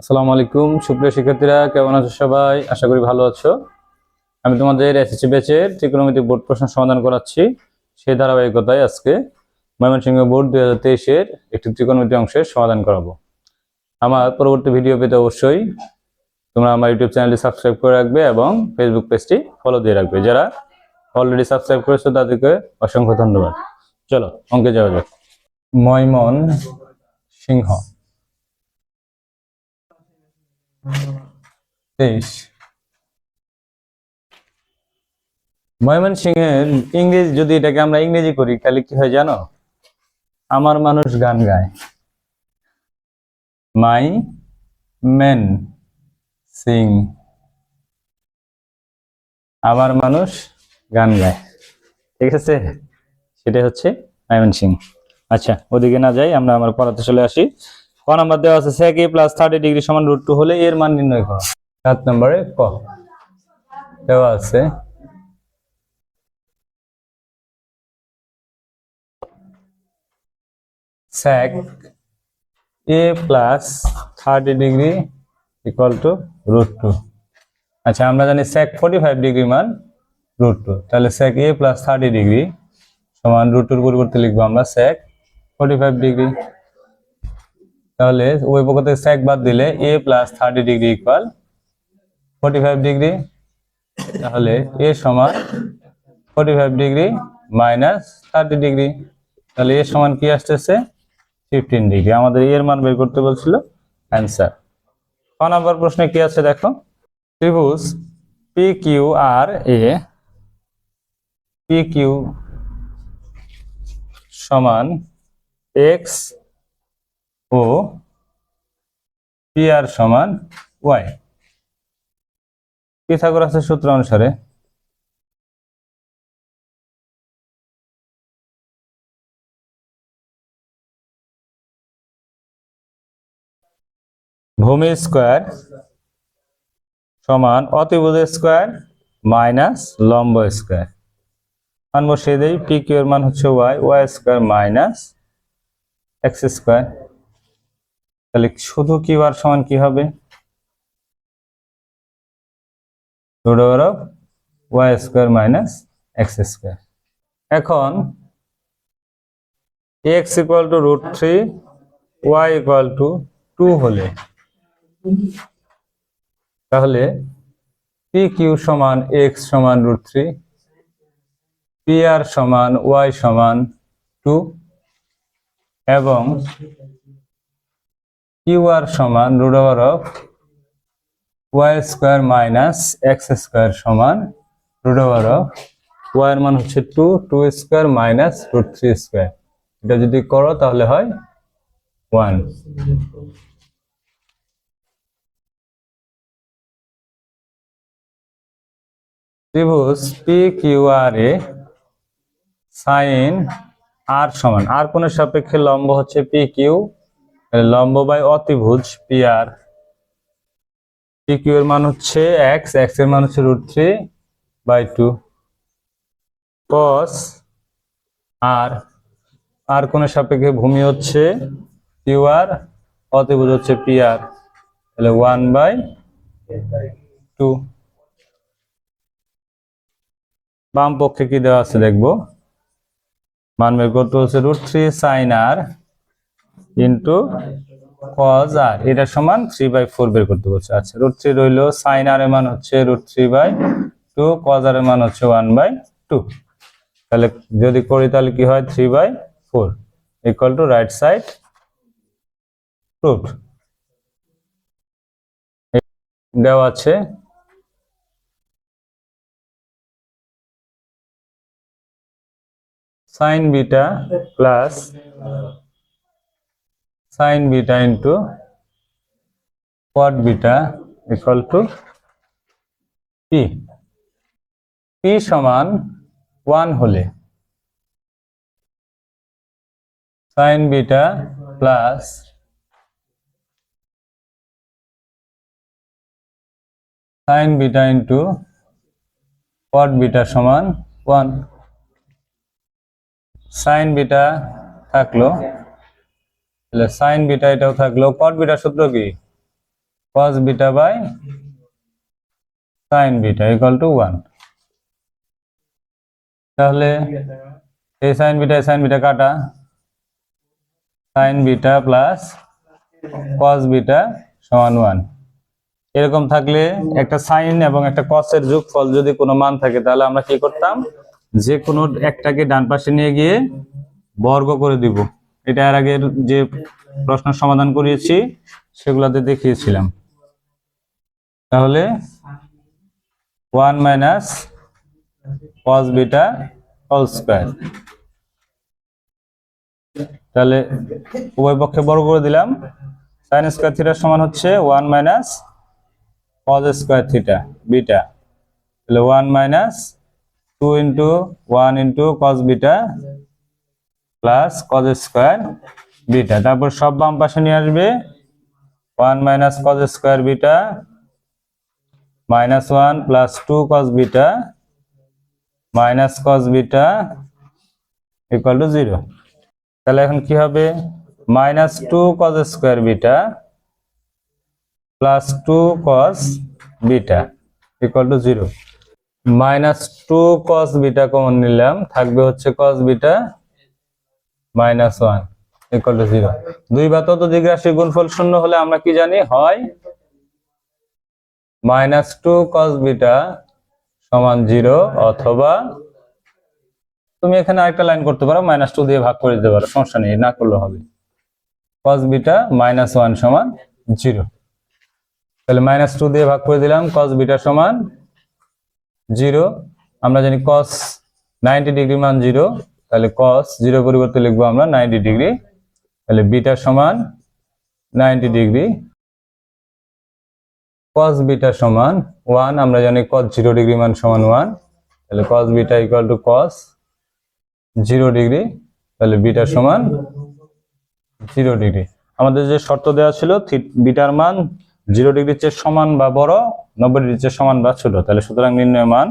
আসসালামু আলাইকুম। সুপ্রিয় শিক্ষার্থীরা, কেমন আছো সবাই? আশা করি ভালো আছো। আমি তোমাদের এসএসসি ব্যাচের ত্রিকোণমিতি বোর্ড প্রশ্ন সমাধান করাচ্ছি। সেই ধারাবাহিকতায় আজকে ময়মনসিংহ বোর্ড দুই হাজার তেইশের একটি ত্রিকোণমিতি অংশের সমাধান করাবো। আমার পরবর্তী ভিডিও পেতে অবশ্যই তোমরা আমার ইউটিউব চ্যানেলটি সাবস্ক্রাইব করে রাখবে এবং ফেসবুক পেজটি ফলো দিয়ে রাখবে। যারা অলরেডি সাবস্ক্রাইব করেছ, তাদেরকে অসংখ্য ধন্যবাদ। চলো, অঙ্কে যাওয়া যাক। ময়মন সিংহ তেইশ ময়মনসিংহের ইংরেজি, যদি এটাকে আমরা ইংরেজি করি, তাহলে কি হয় জানো? আমার মানুষ গান গায়। My men sing. আমার মানুষ গান গায়। ঠিক আছে? সেটা হচ্ছে ময়মনসিং আচ্ছা ওদিকে না যাই, আমরা আমার পড়াতে চলে আসি। ক নাম্বার দেওয়া আছে, sec a plus thirty degree সমান রুট টু হলে এর মান নির্ণয় করো। সাত নম্বরে ক। দেওয়া আছে। sec a plus thirty degree equal to root two আচ্ছা আমরা জানি sec ফোর্টি ফাইভ ডিগ্রি মান রুট টু তাহলে sec a plus thirty degree সমান রুট টুর পরিবর্তে লিখব আমরা sec ফোর্টি ফাইভ ডিগ্রি তাহলে ওই পক্ষ থেকে sec বাদ দিলে a plus thirty degree equal forty five degree তাহলে এ সমান forty five degree minus thirty degree তাহলে a সমান কি আসতেছে? ফিফটিন ডিগ্রি আমাদের এর মান বের করতে বলছিল অ্যান্সার ক নাম্বার প্রশ্নে কি আছে দেখো? ত্রিভুজ পি কিউ আর এ পি কিউ সমান এক্স ও পি আর সমান ওয়াই। পিথাগোরাসের সূত্র অনুসারে ভূমি স্কোয়ার সমান অতিভুজ স্কোয়ার মাইনাস লম্ব স্কোয়ার। মান বসিয়ে দেই পি কিউ এর মান হচ্ছে Y Y square minus X square. তাহলে শুধু কিউ আর সমান কি হবে? Root over of Y square minus X square. এখন X equal to root three, Y equal to two হলে, তাহলে পি কিউ সমান এক্স সমান রুট থ্রি, পি আর সমান ওয়াই সমান টু, এবং কিউ আর সমান root over of Y square minus X square সমান রুট ওভার অফ ওয়াই মান হচ্ছে two two square minus root three square. এটা যদি করো তাহলে হয় ওয়ান। ত্রিভুজ পি কিউ আর এ সাইন আর সমান। আর কোণের সাপেক্ষে লম্ব হচ্ছে পি কিউ লম্ব বাই অতিভুজ পি আর পি কিউ এর মান হচ্ছে এক্স এক্সের মান হচ্ছে root three by two cos R R কোন সাপেক্ষে ভূমি হচ্ছে কিউ আর অতিভুজ হচ্ছে পি আর তাহলে ওয়ান বাই টু বাম পক্ষে কি দেওয়া আছে দেখব? মান বের করতে হচ্ছে root three sine R into cos R এটা সমান থ্রি বাই ফোর বের করতে বলছে। আচ্ছা রুট থ্রি রইল সাইন আর এর মান হচ্ছে root three by two cos R এর মান হচ্ছে ওয়ান বাই টু তাহলে যদি করি তাহলে কি হয়? Three by four equal to right side root দেওয়া আছে। Sine beta plus sine beta into cot beta equal to P P সমান ওয়ান হলে sine beta plus sine beta into cot beta সমান ওয়ান সাইন বিটা থাকল তাহলে sign beta এটাও থাকল কট beta সূত্র কি? cos beta by sin beta equal to one তাহলে এই সাইন বিটা সাইন বিটা কাটা। Sine beta plus cos beta সমান ওয়ান এরকম থাকলে একটা সাইন এবং একটা কসের যোগফল যদি কোনো মান থাকে, তাহলে আমরা কি করতাম? যে কোনো একটাকে ডান পাশে নিয়ে গিয়ে বর্গ করে দিব। এটা এর আগের যে প্রশ্ন সমাধান করিয়েছি, সেগুলাতে দেখিয়েছিলাম। তাহলে one minus cos beta whole square. তাহলে উভয় পক্ষে বড় করে দিলাম। সাইন স্কোয়ার থিটার সমান হচ্ছে one minus cos square theta beta. তাহলে one minus two into one into cos beta plus cos square beta তারপর সব বাম পাশে নিয়ে আসবে। One minus cos square beta minus one plus two cos beta minus cos beta equal to zero তাহলে এখন কি হবে? Minus two cos square beta plus two cos beta equal to zero minus two cos beta common নিলাম। থাকবে হচ্ছে cos beta minus one equal to zero দুই বা ততোধিক রাশির গুণফল শূন্য হলে আমরা কি জানি? হয় মাইনাস টু কস বিটা সমান জিরো অথবা তুমি এখানে আরেকটা লাইন করতে পারো, মাইনাস টু দিয়ে ভাগ করে দিতে পারো, সমস্যা নেই, না করলে হবে। কস বিটা মাইনাস ওয়ান সমান জিরো। তাহলে মাইনাস টু দিয়ে ভাগ করে দিলাম কস বিটা সমান জিরো। আমরা জানি কস নাইনটি ডিগ্রি মান জিরো তাহলে কস জিরো পরিবর্তে লিখব আমরা নাইনটি ডিগ্রি তাহলে বিটা সমান নাইনটি ডিগ্রি কস বিটা সমান ওয়ান আমরা জানি কস জিরো ডিগ্রি মান সমান ওয়ান তাহলে cos beta equal to cos zero degree তাহলে বিটা সমান জিরো ডিগ্রি আমাদের যে শর্ত দেওয়া ছিল বিটার মান জিরো ডিগ্রির চেয়ে সমান বা বড়, নব্বই ডিগ্রির চেয়ে সমান বা ছোট, তাহলে সুতরাং নির্ণয় মান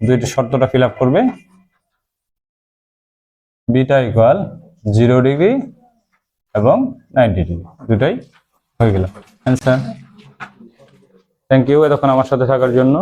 দুইটি শর্তটা ফিল করবে। বিটা ইকুয়াল জিরো ডিগ্রি এবং নাইনটি ডিগ্রি দুটাই হয়ে গেল। অ্যান্সার থ্যাংক ইউ এতক্ষণ আমার সাথে থাকার জন্য।